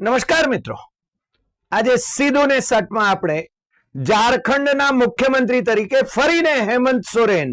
નમસ્કાર મિત્રો. આજે સીધું ને સટમાં આપણે ઝારખંડના મુખ્યમંત્રી તરીકે ફરીને હેમંત સોરેન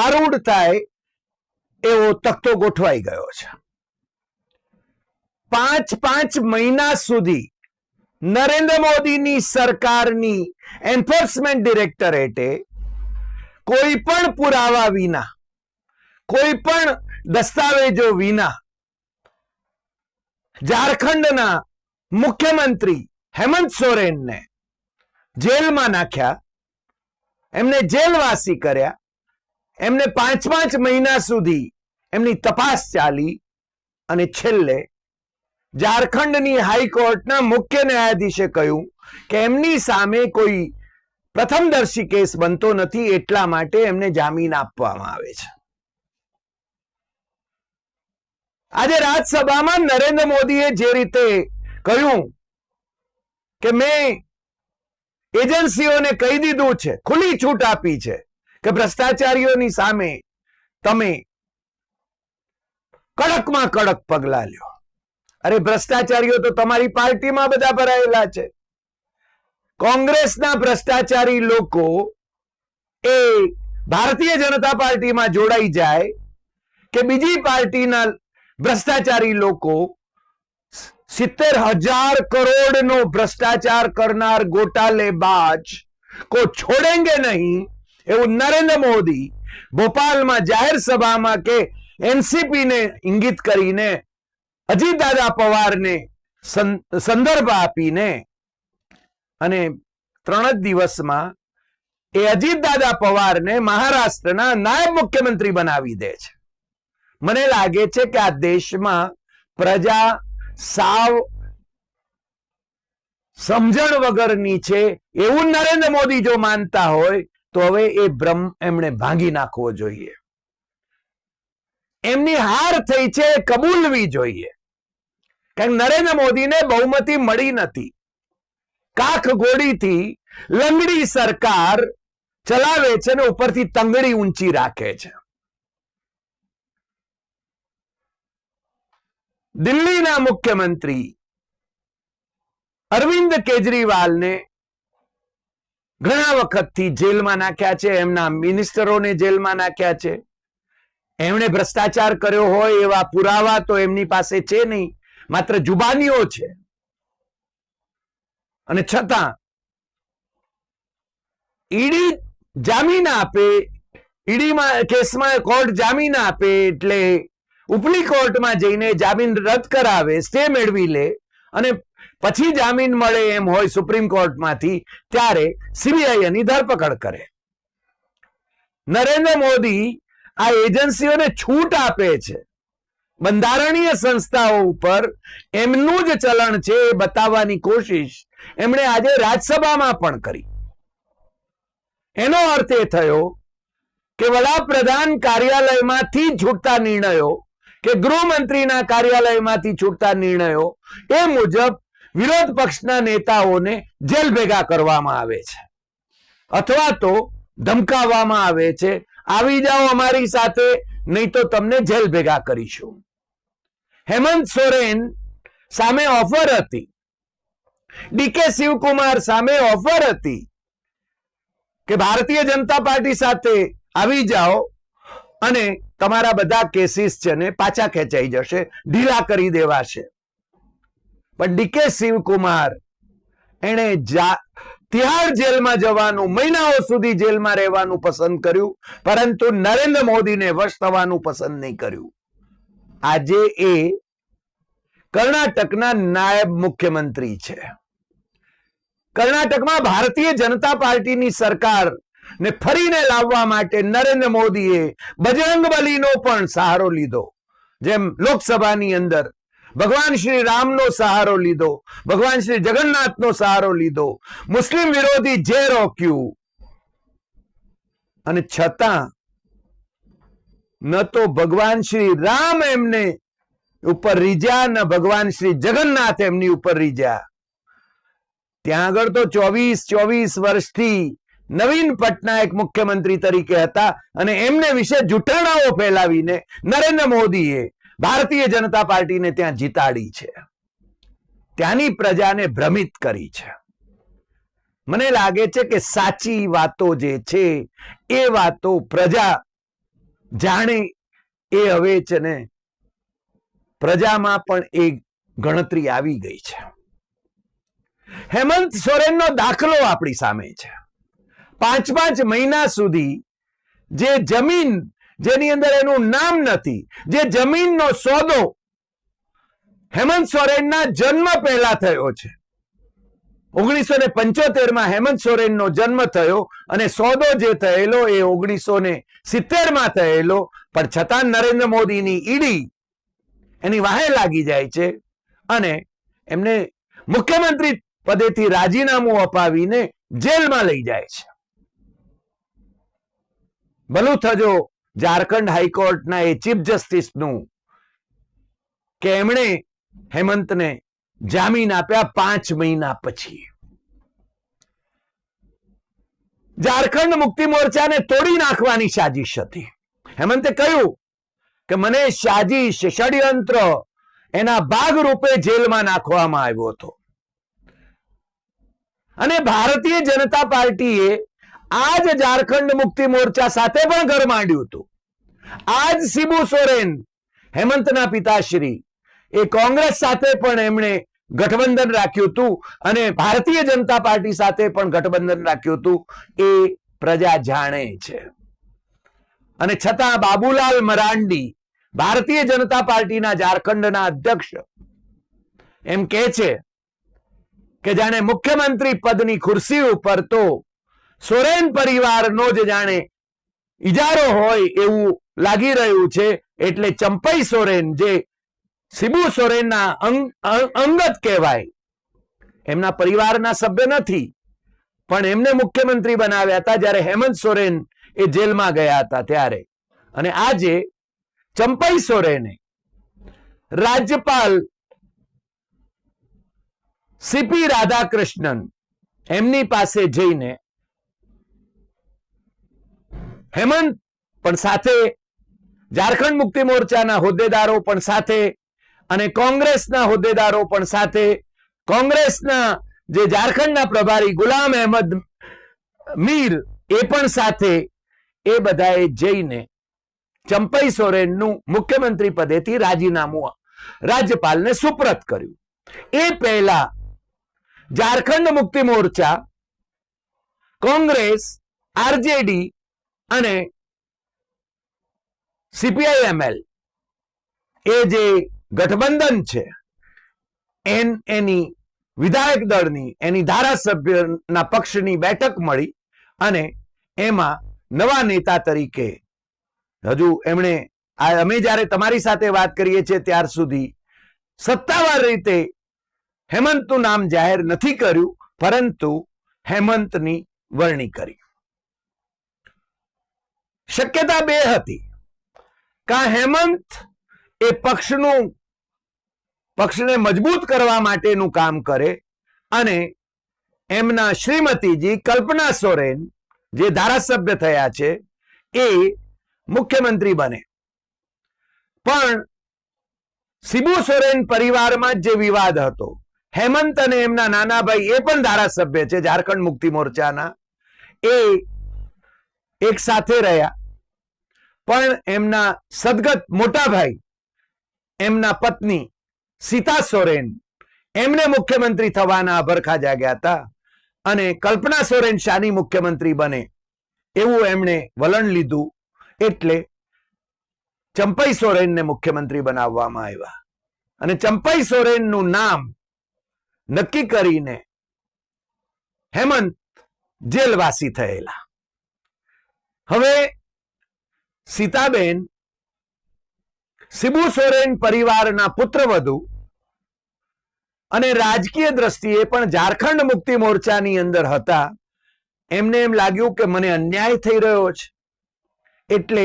આરૂઢ થાય એવો તખતો ગોઠવાઈ ગયો છે. પાંચ પાંચ મહિના સુધી નરેન્દ્ર મોદીની સરકારની એન્ફોર્સમેન્ટ ડિરેક્ટરેટે કોઈ પણ પુરાવા વિના, કોઈ પણ દસ્તાવેજો વિના ઝારખંડના મુખ્યમંત્રી હેમંત સોરેનને જેલમાં નાખ્યા. એમને જેલવાસી કર્યા. એમને પાંચ પાંચ મહિના સુધી એમની તપાસ ચાલી અને છેલ્લે ઝારખંડની હાઈકોર્ટના મુખ્ય ન્યાયાધીશે કહ્યું કે એમની સામે કોઈ પ્રથમદર્શી કેસ બનતો નથી એટલા માટે એમને જામીન આપવામાં આવે છે. આજે રાજ્યસભામાં નરેન્દ્ર મોદીએ જે રીતે કહ્યું કે મેં એજન્સીઓને કહી દીધું છે, ખુલ્લી છૂટ આપી છે કે ભ્રષ્ટાચારીઓની સામે તમે કડકમાં કડક પગલા લ્યો અરે ભ્રષ્ટાચારીઓ તો તમારી પાર્ટીમાં બધા ભરાયેલા છે. કોંગ્રેસના ભ્રષ્ટાચારી લોકો એ ભારતીય જનતા પાર્ટીમાં જોડાઈ જાય કે બીજી પાર્ટીના ભ્રષ્ટાચારી લોકો સિત્તેર હજાર કરોડનો ભ્રષ્ટાચાર કરનાર ગોટાલેબાજ કો છોડેંગે નહીં એવું નરેન્દ્ર મોદી ભોપાલમાં જાહેર સભામાં કે એનસીપી ને ઇંગિત કરીને અજીતદાદા પવારને સંદર્ભ આપીને અને ત્રણ જ દિવસમાં એ અજીત દાદા પવારને મહારાષ્ટ્રના નાયબ મુખ્યમંત્રી બનાવી દે છે. મને લાગે છે કે આ દેશમાં પ્રજા સાવ સમજણ વગરની છે. એવું નરેન્દ્ર મોદી જો માનતા હોય, તો હવે એ ભ્રમ એમણે ભાંગી નાખવો જોઈએ. એમની હાર થઈ છે કબૂલવી જોઈએ. કારણ નરેન્દ્ર મોદીને બહુમતી મળી નથી. કાખ ગોળીથી લંગડી સરકાર ચલાવે છે ને ઉપરથી તંગડી ઊંચી રાખે છે. દિલ્હીના મુખ્યમંત્રી અરવિંદ કેજરીવાલને ઘણા વખતથી જેલમાં નાખ્યા છે, એમના મિનિસ્ટરોને જેલમાં નાખ્યા છે. એમણે ભ્રષ્ટાચાર કર્યો હોય એવા પુરાવા તો એમની પાસે છે નહીં, માત્ર જુબાનીઓ છે. અને છતાં ઈડી જામીન આપે, ઈડીમાં, કેસમાં કોર્ટ જામીન આપે એટલે ઉપલી કોર્ટમાં જઈને જામીન રદ કરાવે સ્ટે મેળવી લે અને પછી જામીન મળે એમ હોય સુપ્રીમ કોર્ટમાંથી, ત્યારે સીબીઆઈ એની ધરપકડ કરે. નરેન્દ્ર મોદી આ એજન્સીઓને છૂટ આપે છે. બંધારણીય સંસ્થાઓ ઉપર એમનું જ ચલણ છે એ બતાવવાની કોશિશ એમણે આજે રાજ્યસભામાં પણ કરી. એનો અર્થ એ થયો કે વડાપ્રધાન કાર્યાલયમાંથી છૂટતા નિર્ણયો કે ગૃહમંત્રીના કાર્યાલયમાંથી છૂટતા નિર્ણયો એ મુજબ વિરોધ પક્ષના નેતાઓને જેલ ભેગા કરવામાં આવે છે. અથવા તો ધમકાવવામાં આવે છે, આવી જાઓ અમારી સાથે, નહીં તો તમને જેલ ભેગા કરીશું. હેમંત સોરેન સામે ઓફર હતી. ડીકે શિવકુમાર સામે ઓફર હતી કે ભારતીય જનતા પાર્ટી સાથે આવી જાઓ અને તમારા બધા કેસીસ છે ને પાછા ખેંચાઈ જશે, ઢીલા કરી દેવાશે. પણ ડીકે શિવકુમાર એને તિહાર જેલમાં જવાનું, મહિનાઓ સુધી જેલમાં રહેવાનું પસંદ કર્યું, પરંતુ નરેન્દ્ર મોદીને વશ થવાનું પસંદ નહીં કર્યું. આજે એ કર્ણાટકના નાયબ મુખ્યમંત્રી છે. કર્ણાટકમાં ભારતીય જનતા પાર્ટીની સરકાર ને ફરીને લાવવા માટે નરેન્દ્ર મોદીએ બજરંગ બલીનો પણ સહારો લીધો. જેમ લોકસભાની અંદર ભગવાન શ્રી રામનો સહારો લીધો, ભગવાન શ્રી જગન્નાથનો સહારો લીધો, મુસ્લિમ વિરોધી જે રોક્યું. અને છતાં ન તો ભગવાન શ્રી રામ એમને ઉપર રીજ્યા ન ભગવાન શ્રી જગન્નાથ એમની ઉપર રીજ્યા ત્યાં આગળ તો ચોવીસ ચોવીસ વર્ષથી નવીન પટનાયક મુખ્યમંત્રી તરીકે હતા અને એમને વિશે જૂઠાણાઓ ફેલાવીને નરેન્દ્ર મોદીએ ભારતીય જનતા પાર્ટીને ત્યાં જીતાડી છે. ત્યાંની પ્રજાને ભ્રમિત કરી છે. મને લાગે છે કે સાચી વાતો જે છે, એ વાતો પ્રજા જાણે, એ હવે છે ને પ્રજામાં પણ એ ગણતરી આવી ગઈ છે. હેમંત સોરેનનો દાખલો આપણી સામે છે. પાંચ પાંચ મહિના સુધી જે જમીન જેની અંદર એનું નામ નથી, જે જમીનનો સોદો હેમંત સોરેનના જન્મ પહેલા થયો છે. ઓગણીસો ને પંચોતેરમાં હેમંત સોરેનનો જન્મ થયો અને સોદો જે થયેલો એ ઓગણીસો ને સિત્તેરમાં થયેલો, પણ છતાં નરેન્દ્ર મોદીની ઈડી એની વાહે લાગી જાય છે અને એમને મુખ્યમંત્રી પદેથી રાજીનામું અપાવીને જેલમાં લઈ જાય છે. ભલું થજો. ઝારખંડ હાઈકોર્ટના એ ચીફ જસ્ટિસનું કે એમણે હેમંતને જામીન આપ્યા પાંચ મહિના પછી. ઝારખંડ મુક્તિ મોરચાને તોડી નાખવાની સાજિશ હતી. હેમંતે કહ્યું કે મને સાજિશ ષડયંત્ર એના ભાગ રૂપે જેલમાં નાખવામાં આવ્યો હતો. અને ભારતીય જનતા પાર્ટીએ આજ ઝારખંડ મુક્તિ મોરચા સાથે પણ ઘર માંડ્યું હતું. આજ શિબુ સોરેન, હેમંતના પિતાશ્રી, એ કોંગ્રેસ સાથે પણ એમણે ગઠબંધન રાખ્યું હતું અને ભારતીય જનતા પાર્ટી સાથે પણ ગઠબંધન રાખ્યું હતું. એ પ્રજા જાણે છે. અને છતાં બાબુલાલ મરાંડી, ભારતીય જનતા પાર્ટીના ઝારખંડના અધ્યક્ષ, એમ કે છે કે જાણે મુખ્યમંત્રી પદની ખુરશી ઉપર તો સોરેન પરિવારનો જ જાણે ઇજારો હોય એવું લાગી રહ્યું છે, એટલે ચંપઈ સોરેન જે શિબુ સોરેનના અંગત કહેવાય, એમના પરિવારના સભ્ય નથી, પણ એમને મુખ્યમંત્રી બનાવ્યા હતા જ્યારે હેમંત સોરેન એ જેલમાં ગયા હતા ત્યારે. અને આજે ચંપઈ સોરેને રાજ્યપાલ સીપી રાધાકૃષ્ણન એમની પાસે જઈને હેમંત, પણ સાથે ઝારખંડ મુક્તિ મોરચાના હોદ્દેદારો પણ સાથે અને કોંગ્રેસના હોદ્દેદારો પણ સાથે. કોંગ્રેસના જે ઝારખંડના પ્રભારી ગુલામ અહેમદ મીર એ પણ સાથે. એ બધાએ જઈને ચંપઈ સોરેનનું મુખ્યમંત્રી પદેથી રાજીનામું રાજ્યપાલને સુપ્રત કર્યું. એ પહેલા ઝારખંડ મુક્તિ મોરચા, કોંગ્રેસ, આરજેડી અને સીપીઆઈએમએલ એ જે ગઠબંધન છે, એન એની વિધાયક દળની, એની ધારાસભ્યના પક્ષની બેઠક મળી અને એમાં નવા નેતા તરીકે હજુ એમણે અમે જ્યારે તમારી સાથે વાત કરીએ છીએ ત્યાર સુધી સત્તાવાર રીતે હેમંતનું નામ જાહેર નથી કર્યું, પરંતુ હેમંતની વરણી કરી. શક્યતા બે હતી. કા હેમંત એ પક્ષનું, પક્ષને મજબૂત કરવા માટેનું કામ કરે અને એમના શ્રીમતીજી કલ્પના સોરેન જે ધારાસભ્ય થયા છે એ મુખ્યમંત્રી બને. પણ શિબુ સોરેન પરિવારમાં જે વિવાદ હતો, હેમંત અને એમના નાના ભાઈ એ પણ ધારાસભ્ય છે, ઝારખંડ મુક્તિ મોરચાના, એ એક સાથે રહ્યા. પણ એમના સદગત મોટા ભાઈ એમના પત્ની સીતા સોરેન, એમને મુખ્યમંત્રી થવાના અભરખા જાગ્યા હતા અને કલ્પના સોરેન શાની મુખ્યમંત્રી બને એવું એમણે વલણ લીધું એટલે ચંપઈ સોરેનને મુખ્યમંત્રી બનાવવામાં આવ્યા. અને ચંપઈ સોરેનનું નામ નક્કી કરીને હેમંત જેલવાસી થયેલા. હવે સીતાબેન સિબુ સોરેન પરિવારના પુત્રવધુ અને રાજકીય દ્રષ્ટિએ પણ ઝારખંડ મુક્તિ મોરચાની અંદર હતા. એમને એમ લાગ્યું કે મને અન્યાય થઈ રહ્યો છે. એટલે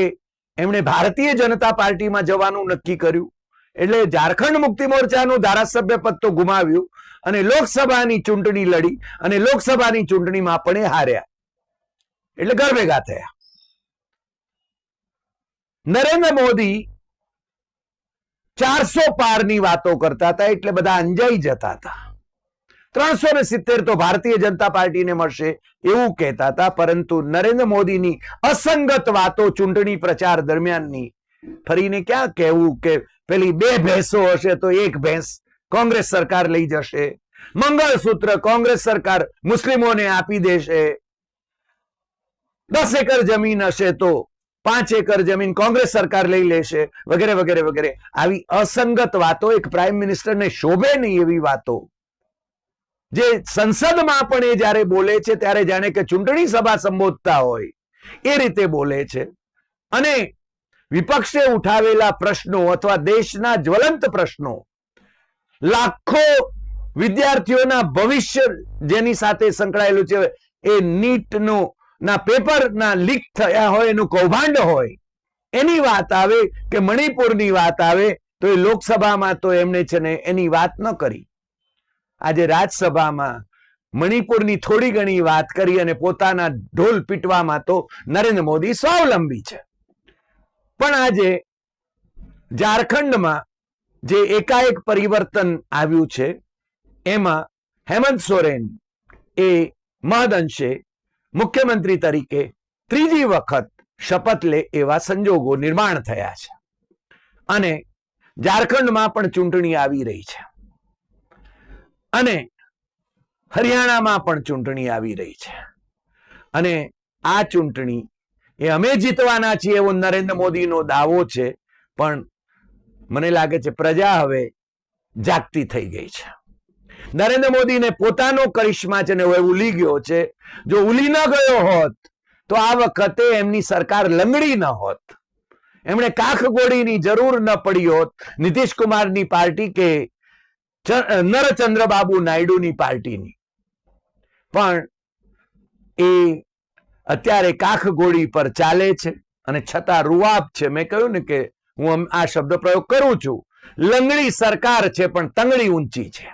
એમણે ભારતીય જનતા પાર્ટીમાં જવાનું નક્કી કર્યું. એટલે ઝારખંડ મુક્તિ મોરચાનું ધારાસભ્ય પદ તો ગુમાવ્યું અને લોકસભાની ચૂંટણી લડી અને લોકસભાની ચૂંટણીમાં પણ હાર્યા. એટલે ઘર થયા. નરેન્દ્ર મોદી ચારસો પારની વાતો કરતા હતા એટલે બધા અંજાઈ જતા હતા. ત્રણસો ને સિત્તેર તો ભારતીય જનતા પાર્ટીને મળશે એવું કહેતા હતા, પરંતુ નરેન્દ્ર મોદીની અસંગત વાતો ચૂંટણી પ્રચાર દરમિયાનની ફરીને ક્યાં કહેવું કે પેલી બે ભેંસો હશે તો એક ભેંસ કોંગ્રેસ સરકાર લઈ જશે, મંગળસૂત્ર કોંગ્રેસ સરકાર મુસ્લિમોને આપી દેશે, દસ એકર જમીન હશે તો પાંચ એકર જમીન કોંગ્રેસ સરકાર લઈ લેશે, વગેરે વગેરે વગેરે. આવી અસંગત વાતો એક પ્રાઇમ મિનિસ્ટરને શોભે નહીં એવી વાતો. જે સંસદમાં પણ એ જ્યારે બોલે છે, ત્યારે જાણે કે ચૂંટણી સભા સંબોધતા હોય. એ રીતે બોલે છે. અને વિપક્ષે ઉઠાવેલા પ્રશ્નો અથવા દેશના જ્વલંત પ્રશ્નો, લાખો વિદ્યાર્થીઓના ભવિષ્ય જેની સાથે સંકળાયેલું છે, એ નીટનું ના પેપરના લીક થયા હોય, એનું કૌભાંડ હોય, એની વાત આવે કે મણિપુરની વાત આવે, તો એ લોકસભામાં તો એમને છે ને એની વાત ન કરી. આજે રાજ્યસભામાં મણિપુરની થોડી ઘણી વાત કરી અને પોતાના ઢોલ પીટવામાં તો નરેન્દ્ર મોદી સ્વાવલંબી છે. પણ આજે ઝારખંડમાં જે એકાએક પરિવર્તન આવ્યું છે, એમાં હેમંત સોરેન એ મહદઅંશે મુખ્યમંત્રી તરીકે ત્રીજી વખત શપથ લે એવા સંજોગો નિર્માણ થયા છે. અને ઝારખંડમાં પણ ચૂંટણી આવી રહી છે. અને હરિયાણામાં પણ ચૂંટણી આવી રહી છે. અને આ ચૂંટણી એ અમે જીતવાના છીએ એવો નરેન્દ્ર મોદીનો દાવો છે, પણ મને લાગે છે પ્રજા હવે જાગતી થઈ ગઈ છે. નરેન્દ્ર મોદીને પોતાનો કરિશ્મા છે ને ઉલી ગયો છે. જો ઉલી ન ગયો હોત, તો આ વખતે એમની સરકાર લંગડી ન હોત. એમણે કાખગોળીની જરૂર ન પડી હોત. નીતિશ પાર્ટી કે નરચંદ્રબાબુ નાયડુની પાર્ટીની. પણ એ અત્યારે કાખગોળી પર ચાલે છે અને છતાં રૂઆબ છે. મેં કહ્યું ને કે હું આ શબ્દ પ્રયોગ કરું છું. લંગડી સરકાર છે પણ તંગડી ઊંચી છે.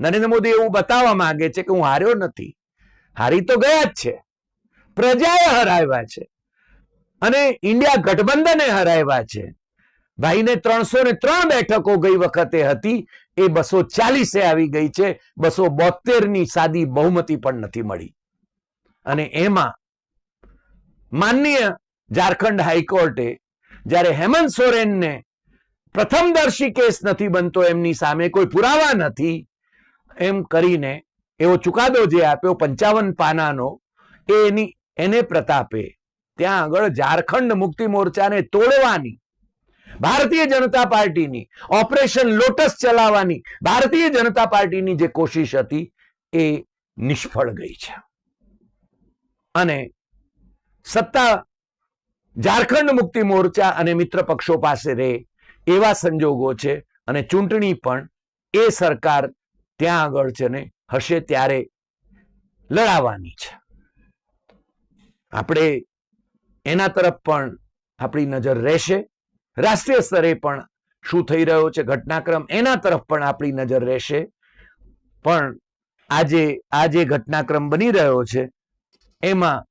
નરેન્દ્ર મોદી એવું બતાવવા માંગે છે કે હું હાર્યો નથી. હારી તો ગયા જ છે. પ્રજાએ હરાવ્યા છે. અને ઇન્ડિયા ગઠબંધને હરાવ્યા છે. ભાઈને ત્રણસો ને ત્રણ બેઠકો ગઈ વખતે હતી. એ બસો ચાલીસે આવી ગઈ છે. બસો બોતેરની સાદી બહુમતી પણ નથી મળી. અને એમાં માનનીય ઝારખંડ હાઈકોર્ટે જ્યારે હેમંત સોરેનને પ્રથમદર્શી કેસ નથી બનતો એમની સામે કોઈ પુરાવા નથી એમ કરીને એવો ચુકાદો જે આપ્યો પંચાવન પાનાનો એની, એને પ્રતાપે ત્યાં આગળ ઝારખંડ મુક્તિ મોરચાને તોડવાની, ભારતીય જનતા પાર્ટીની ઓપરેશન લોટસ ચલાવવાની, ભારતીય જનતા પાર્ટીની જે કોશિશ હતી, એ નિષ્ફળ ગઈ છે. અને સત્તા ઝારખંડ મુક્તિ મોરચા અને મિત્ર પક્ષો પાસે રહે એવા સંજોગો છે અને ચૂંટણી પણ એ સરકાર ત્યાં આગળ છે ને હશે ત્યારે લડાવાની છે. આપણે એના તરફ પણ આપણી નજર રહેશે. રાષ્ટ્રીય સ્તરે પણ શું થઈ રહ્યો છે ઘટનાક્રમ એના તરફ પણ આપણી નજર રહેશે. પણ આજે આ જે ઘટનાક્રમ બની રહ્યો છે. એમાં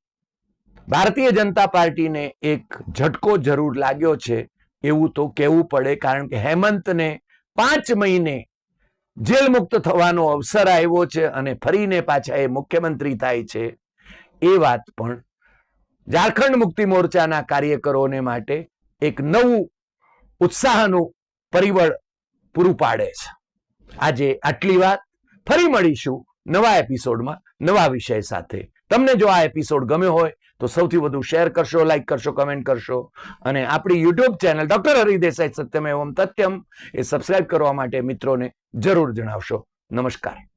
ભારતીય જનતા પાર્ટીને એક ઝટકો જરૂર લાગ્યો છે. એવું તો કહેવું પડે કારણ કે હેમંતને પાંચ મહિને જેલ મુક્ત થવાનો અવસર આવ્યો છે અને ફરીને પાછા એ મુખ્યમંત્રી થાય છે, એ વાત પણ ઝારખંડ મુક્તિ મોરચાના કાર્યકરોને માટે એક નવું ઉત્સાહનું પરિબળ પૂરું પાડે છે. આજે આટલી વાત. ફરી મળીશું નવા એપિસોડમાં નવા વિષય સાથે. તમને જો આ એપિસોડ ગમ્યો હોય, તો સૌથી વધુ શેર કરશો લાઈક કરશો કમેન્ટ કરશો. અને આપણી યુટ્યુબ ચેનલ ડોક્ટર હરિદેસાઈ સત્યમ એવમ તથ્યમ એ સબસ્ક્રાઇબ કરવા માટે મિત્રોને જરૂર જણાવશો. નમસ્કાર.